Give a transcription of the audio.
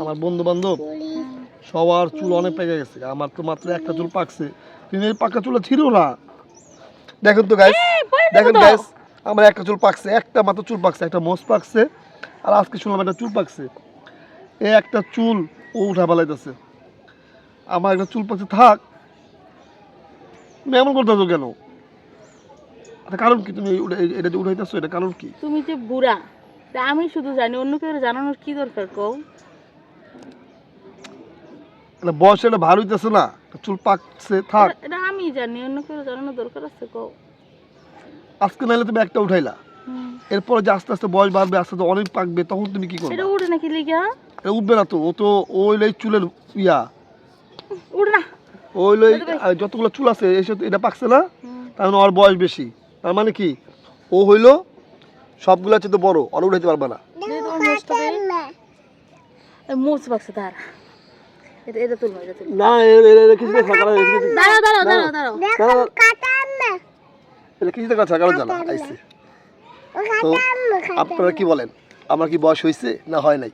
আমার বন্ধু বান্ধব সবার চুল অনেক পেকে গেছে। আমার তো মাত্র একটা চুল পাকছে। কিন্তু এই পাকা চুল ছিল না। দেখেন তো গাইস দেখেন গাইস আমার একটা চুল পাকছে একটা মাত্র চুল পাকছে একটা মোষ পাকছে আর আজকে শুনলাম একটা চুল পাকছে। এই একটা চুল ও উঠা পালাইতেছে আমার একটা চুল পাকছে থাক। তুমি এমন করতেছো কেন? এটা কারণ কি তুমি এটা যে উঠাইতেছো এটা কারণ কি? তুমি যে বুড়া আমি শুধু জানি অন্য কেউ জানানোর কি দরকার কও? বয়স এটা ভালো হইতেছে না। চুল পাকছে থাক। এটা- আমি জানি অন্য কেউ জানানোর দরকার আছে কও। আজকে নাইলে তুমি একটা উঠাইলা। এরপরে যে আস্তে আস্তে বয়স বাড়বে আস্তে আস্তে অনেক পাকবে তখন তুমি কি করবে? এটা নাকি লিগা? এটা উঠবে না তো ও তো চুলের ইয়া। উঠে না। ওই লই যতগুলো চুল আছে এসে তো এটা পাকছে না তার মানে ওর বয়স বেশি। তার মানে কি? ও হইল সবগুলো আছে তো বড় ওর উঠাইতে পারবে না। মোচ তার এটা এটা তুলবো এটা তুলবো। না কিছু দাঁড়াও দাঁড়াও দাঁড়াও দাঁড়াও। এটা কিছু জানা আইছে তো আপনারা কি বলেন? আমার কি বয়স হয়েছে না হয় নাই?